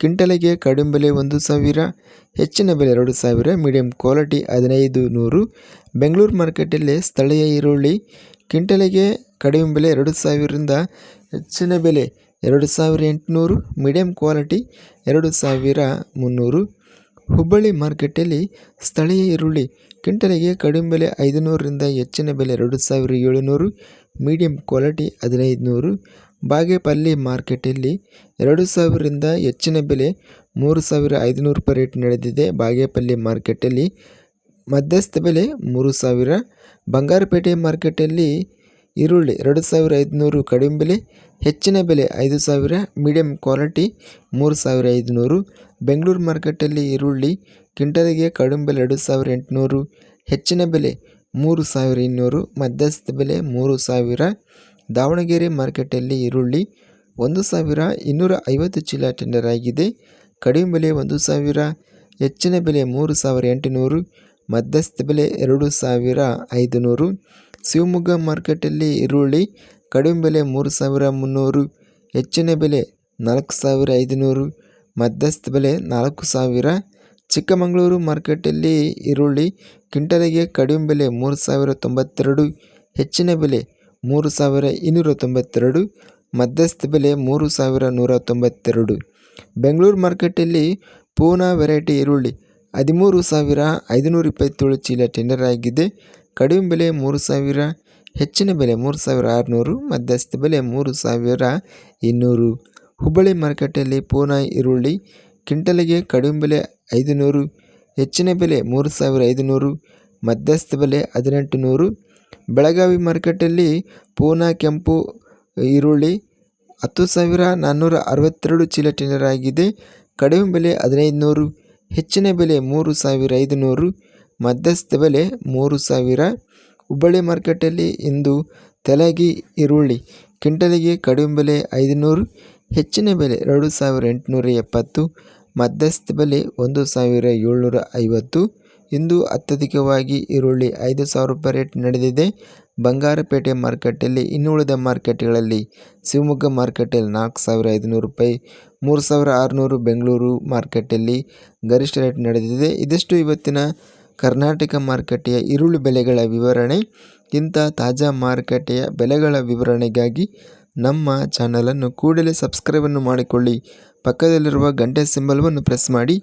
ಕ್ವಿಂಟಲಿಗೆ ಕಡಿಮೆ ಬೆಲೆ ಒಂದು ಸಾವಿರ, ಹೆಚ್ಚಿನ ಬೆಲೆ ಎರಡು ಸಾವಿರ ಮೀಡಿಯಂ ಕ್ವಾಲಿಟಿ ಹದಿನೈದು ನೂರು. ಬೆಂಗಳೂರು ಮಾರ್ಕೆಟಲ್ಲಿ ಸ್ಥಳೀಯ ಈರುಳ್ಳಿ ಕ್ವಿಂಟಲಿಗೆ ಕಡಿಮೆ ಬೆಲೆ ಎರಡು ಸಾವಿರದಿಂದ ಹೆಚ್ಚಿನ ಬೆಲೆ ಎರಡು ಸಾವಿರ ಎಂಟುನೂರು ಮೀಡಿಯಂ ಕ್ವಾಲಿಟಿ ಎರಡು ಸಾವಿರ ಮುನ್ನೂರು. ಹುಬ್ಬಳ್ಳಿ ಮಾರ್ಕೆಟಲ್ಲಿ ಸ್ಥಳೀಯ ಈರುಳ್ಳಿ ಕ್ವಿಂಟಲಿಗೆ ಕಡಿಮೆ ಬೆಲೆ ಐದುನೂರರಿಂದ ಹೆಚ್ಚಿನ ಬೆಲೆ ಎರಡು ಸಾವಿರ ಏಳುನೂರು ಮೀಡಿಯಂ ಕ್ವಾಲಿಟಿ ಹದಿನೈದು ನೂರು ಬಾಗೇಪಲ್ಲಿ ಮಾರ್ಕೆಟಲ್ಲಿ ಎರಡು ಸಾವಿರದಿಂದ ಹೆಚ್ಚಿನ ಬೆಲೆ ಮೂರು ಸಾವಿರ ಐದುನೂರು ರೂಪಾಯಿ ರೇಟ್ ನಡೆದಿದೆ. ಬಾಗೇಪಲ್ಲಿ ಮಾರ್ಕೆಟಲ್ಲಿ ಮಧ್ಯಸ್ಥ ಬೆಲೆ ಮೂರು ಸಾವಿರ. ಬಂಗಾರಪೇಟೆ ಮಾರ್ಕೆಟಲ್ಲಿ ಈರುಳ್ಳಿ ಎರಡು ಸಾವಿರ ಐದುನೂರು, ಕಡಿಮೆ ಬೆಲೆ ಹೆಚ್ಚಿನ ಬೆಲೆ ಐದು ಸಾವಿರ, ಮೀಡಿಯಂ ಕ್ವಾಲಿಟಿ ಮೂರು ಸಾವಿರ ಐದುನೂರು. ಬೆಂಗಳೂರು ಮಾರ್ಕೆಟಲ್ಲಿ ಈರುಳ್ಳಿ ಕ್ವಿಂಟಲ್ಗೆ ಕಡಿಮೆ ಬೆಲೆ ಎರಡು ಸಾವಿರ ಎಂಟುನೂರು, ಹೆಚ್ಚಿನ ಬೆಲೆ ಮೂರು ಸಾವಿರ ಇನ್ನೂರು, ಮಧ್ಯಸ್ಥ ಬೆಲೆ ಮೂರು ಸಾವಿರ. ದಾವಣಗೆರೆ ಮಾರ್ಕೆಟಲ್ಲಿ ಈರುಳ್ಳಿ ಒಂದು ಸಾವಿರ ಇನ್ನೂರ ಐವತ್ತು ಚೀಲ ಟೆಂಡರ್ ಆಗಿದೆ. ಕಡಿಮೆ ಬೆಲೆ ಒಂದು ಸಾವಿರ, ಹೆಚ್ಚಿನ ಬೆಲೆ ಮೂರು ಸಾವಿರ ಎಂಟುನೂರು, ಮಧ್ಯಸ್ಥ ಬೆಲೆ ಎರಡು ಸಾವಿರ ಐದುನೂರು. ಶಿವಮೊಗ್ಗ ಮಾರ್ಕೆಟಲ್ಲಿ ಈರುಳ್ಳಿ ಕಡಿಮೆ ಬೆಲೆ ಮೂರು ಸಾವಿರ ಮುನ್ನೂರು, ಹೆಚ್ಚಿನ ಬೆಲೆ ನಾಲ್ಕು ಸಾವಿರ ಐದುನೂರು, ಮಧ್ಯಸ್ಥ ಬೆಲೆ ನಾಲ್ಕು ಸಾವಿರ. ಚಿಕ್ಕಮಗಳೂರು ಮಾರ್ಕೆಟಲ್ಲಿ ಈರುಳ್ಳಿ ಕ್ವಿಂಟಲಿಗೆ ಕಡಿಮೆ ಬೆಲೆ ಮೂರು ಸಾವಿರ ತೊಂಬತ್ತೆರಡು, ಹೆಚ್ಚಿನ ಬೆಲೆ ಮೂರು ಸಾವಿರ ಇನ್ನೂರ ತೊಂಬತ್ತೆರಡು, ಮಧ್ಯಸ್ಥ ಬೆಲೆ ಮೂರು ಸಾವಿರ ನೂರ ತೊಂಬತ್ತೆರಡು. ಬೆಂಗಳೂರು ಮಾರ್ಕೆಟಲ್ಲಿ ಪೂನಾ ವೆರೈಟಿ ಈರುಳ್ಳಿ ಹದಿಮೂರು ಸಾವಿರ ಐದುನೂರ ಇಪ್ಪತ್ತೇಳು ಚೀಲ ಟೆಂಡರ್ ಆಗಿದೆ. ಕಡಿಮೆ ಬೆಲೆ ಮೂರು ಸಾವಿರ, ಹೆಚ್ಚಿನ ಬೆಲೆ ಮೂರು ಸಾವಿರ ಆರುನೂರು, ಮಧ್ಯಸ್ಥ ಬೆಲೆ ಮೂರು ಸಾವಿರ ಇನ್ನೂರು. ಹುಬ್ಬಳ್ಳಿ ಮಾರ್ಕೆಟಲ್ಲಿ ಪೂನಾ ಈರುಳ್ಳಿ ಕ್ವಿಂಟಲಿಗೆ ಕಡಿಮೆ ಬೆಲೆ ಐದುನೂರು, ಹೆಚ್ಚಿನ ಬೆಲೆ ಮೂರು ಸಾವಿರ ಐದುನೂರು, ಮಧ್ಯಸ್ಥ ಬೆಲೆ ಹದಿನೆಂಟು ನೂರು ಬೆಳಗಾವಿ ಮಾರ್ಕೆಟಲ್ಲಿ ಪೂನಾ ಕೆಂಪು ಈರುಳ್ಳಿ ಹತ್ತು ಸಾವಿರ ನಾನ್ನೂರ ಅರವತ್ತೆರಡು ಚೀಲ ಟೆಂಡರ್ ಆಗಿದೆ. ಕಡಿಮೆ ಬೆಲೆ ಹದಿನೈದು ನೂರು, ಹೆಚ್ಚಿನ ಬೆಲೆ ಮೂರು ಸಾವಿರ ಐದುನೂರು, ಮಧ್ಯಸ್ಥ ಬೆಲೆ ಮೂರು ಸಾವಿರ. ಹುಬ್ಬಳ್ಳಿ ಮಾರ್ಕೆಟಲ್ಲಿ ಇಂದು ತೆಲಗಿ ಈರುಳ್ಳಿ, ಕ್ವಿಂಟಲಿಗೆ ಕಡಿಮೆ ಬೆಲೆ ಐದುನೂರು, ಹೆಚ್ಚಿನ ಬೆಲೆ ಎರಡು ಸಾವಿರ ಎಂಟುನೂರ ಎಪ್ಪತ್ತು, ಮಧ್ಯಸ್ಥ ಬೆಲೆ ಒಂದು ಸಾವಿರ ಏಳ್ನೂರ ಐವತ್ತು. ಇಂದು ಅತ್ಯಧಿಕವಾಗಿ ಈರುಳ್ಳಿ ಐದು ಸಾವಿರ ರೂಪಾಯಿ ರೇಟ್ ನಡೆದಿದೆ. ಬಂಗಾರಪೇಟೆ ಮಾರ್ಕೆಟಲ್ಲಿ ಇನ್ನುಳಿದ ಮಾರ್ಕೆಟ್ಗಳಲ್ಲಿ ಶಿವಮೊಗ್ಗ ಮಾರ್ಕೆಟಲ್ಲಿ ನಾಲ್ಕು ಸಾವಿರ ಐದುನೂರು ರೂಪಾಯಿ, ಮೂರು ಸಾವಿರ ಆರುನೂರು ಬೆಂಗಳೂರು ಮಾರ್ಕೆಟಲ್ಲಿ ಗರಿಷ್ಠ ರೇಟ್ ನಡೆದಿದೆ. ಇದಿಷ್ಟು ಇವತ್ತಿನ ಕರ್ನಾಟಕ ಮಾರುಕಟ್ಟೆಯ ಈರುಳ್ಳಿ ಬೆಲೆಗಳ ವಿವರಣೆ. ಇಂಥ ತಾಜಾ ಮಾರುಕಟ್ಟೆಯ ಬೆಲೆಗಳ ವಿವರಣೆಗಾಗಿ ನಮ್ಮ ಚಾನಲನ್ನು ಕೂಡಲೇ ಸಬ್ಸ್ಕ್ರೈಬನ್ನು ಮಾಡಿಕೊಳ್ಳಿ. ಪಕ್ಕದಲ್ಲಿರುವ ಗಂಟೆ ಸಿಂಬಲ್ವನ್ನು ಪ್ರೆಸ್ ಮಾಡಿ.